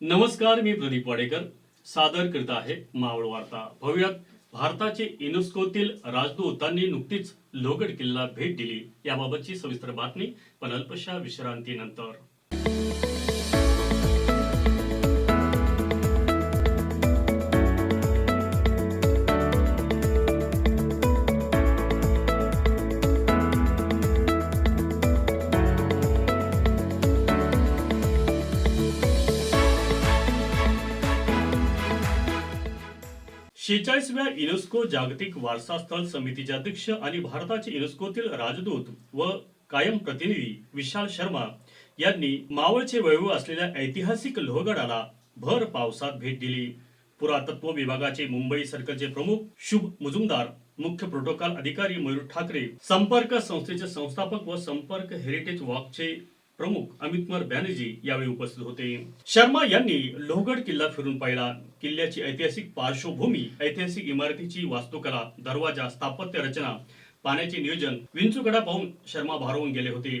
नमस्कार मी प्रदीप वाडेकर. सादर करीत आहे मावळ वार्ता. भव्यात भारताचे युनेस्कोतील राजदूतांनी नुकतीच लोगड किल्ला भेट दिली. याबाबतची सविस्तर बातमी पण अल्पशा विश्रांतीनंतर. शेचाळीसव्या युनेस्को जागतिक वारसा स्थळ समितीचे अध्यक्ष आणि भारताचे युनेस्कोतील राजदूत व कायम प्रतिनिधी विशाल शर्मा यांनी मावळचे वैभव असलेल्या ऐतिहासिक लोहगडाला भर पावसात भेट दिली. पुरातत्व विभागाचे मुंबई सर्कलचे प्रमुख शुभ मुजुमदार मुख्य प्रोटोकॉल अधिकारी मयूर ठाकरे संपर्क संस्थेचे संस्थापक व संपर्क हेरिटेज वॉकचे प्रमुख अमित कुमार बॅनर्जी यावेळी उपस्थित होते. शर्मा यांनी लोहगड किल्ला फिरून पाहिला. किल्ल्याची ऐतिहासिक पार्श्वभूमी ऐतिहासिक इमारतीची वास्तुकला दरवाजा स्थापत्य रचना पाण्याचे नियोजन विंचुकडा पाहून शर्मा भारावून गेले होते.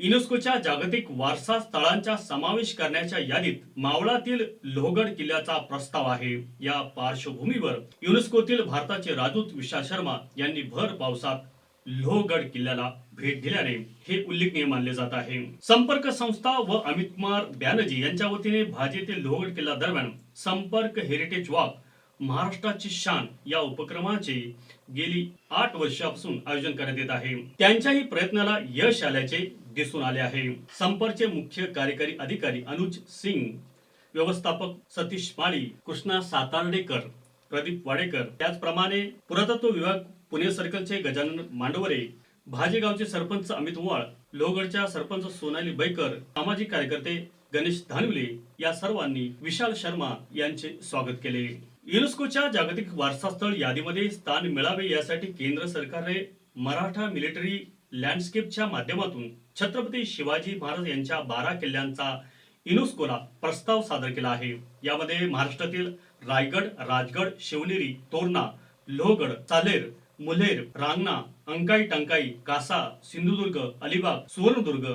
युनेस्कोच्या जागतिक वारसा स्थळांचा समावेश करण्याच्या यादीत मावळातील लोहगड किल्ल्याचा प्रस्ताव आहे. या पार्श्वभूमीवर युनेस्कोतील भारताचे राजदूत विशाल शर्मा यांनी भर पावसात लोहगड किल्ल्याला भेट दिल्याने हे उल्लेखनीय मानले जात आहे. संपर्क संस्था व अमित कुमार बॅनर्जी यांच्या वतीने भाजी लोहगड किल्ला दरम्यान संपर्क हेरिटेज वॉक महाराष्ट्राची शान या उपक्रमाचे गेली आठ वर्षापासून आयोजन करण्यात येत आहे. त्यांच्याही प्रयत्नाला यश आल्याचे दिसून आले आहे. संपर्कचे मुख्य कार्यकारी अधिकारी अनुज सिंग व्यवस्थापक सतीश माळी कृष्णा सातार्डेकर प्रदीप वाडेकर त्याचप्रमाणे पुरातत्व विभाग पुणे सर्कलचे गजानन मांडवरे भाजेगावचे सरपंच अमित वाळ लोहगडच्या सरपंच सोनाली बैकर सामाजिक कार्यकर्ते गणेश धानवले या सर्वांनी विशाल शर्मा यांचे स्वागत केले. युनेस्कोच्या जागतिक वारसास्थळ यादीमध्ये स्थान मिळावे यासाठी केंद्र सरकारने मराठा मिलिटरी लँडस्केपच्या माध्यमातून छत्रपती शिवाजी महाराज यांच्या बारा किल्ल्यांचा युनेस्कोला प्रस्ताव सादर केला आहे. यामध्ये महाराष्ट्रातील रायगड राजगड शिवनेरी तोरणा लोहगड चालेर मुलेर रांगणा अंकाई टंकाई कासा सिंधुदुर्ग अलिबाग सुवर्णदुर्ग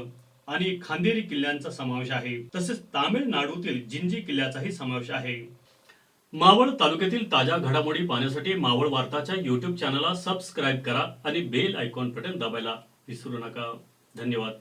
आणि खांदेरी किल्ल्यांचा समावेश आहे. तसेच तामिळनाडूतील जिंजी किल्ल्याचाही समावेश आहे. मावळ तालुक्यातील ताज्या घडामोडी पाहण्यासाठी मावळ वार्ताच्या युट्यूब चॅनलला सबस्क्राईब करा आणि बेल आयकॉन बटन दाबायला विसरू नका. धन्यवाद.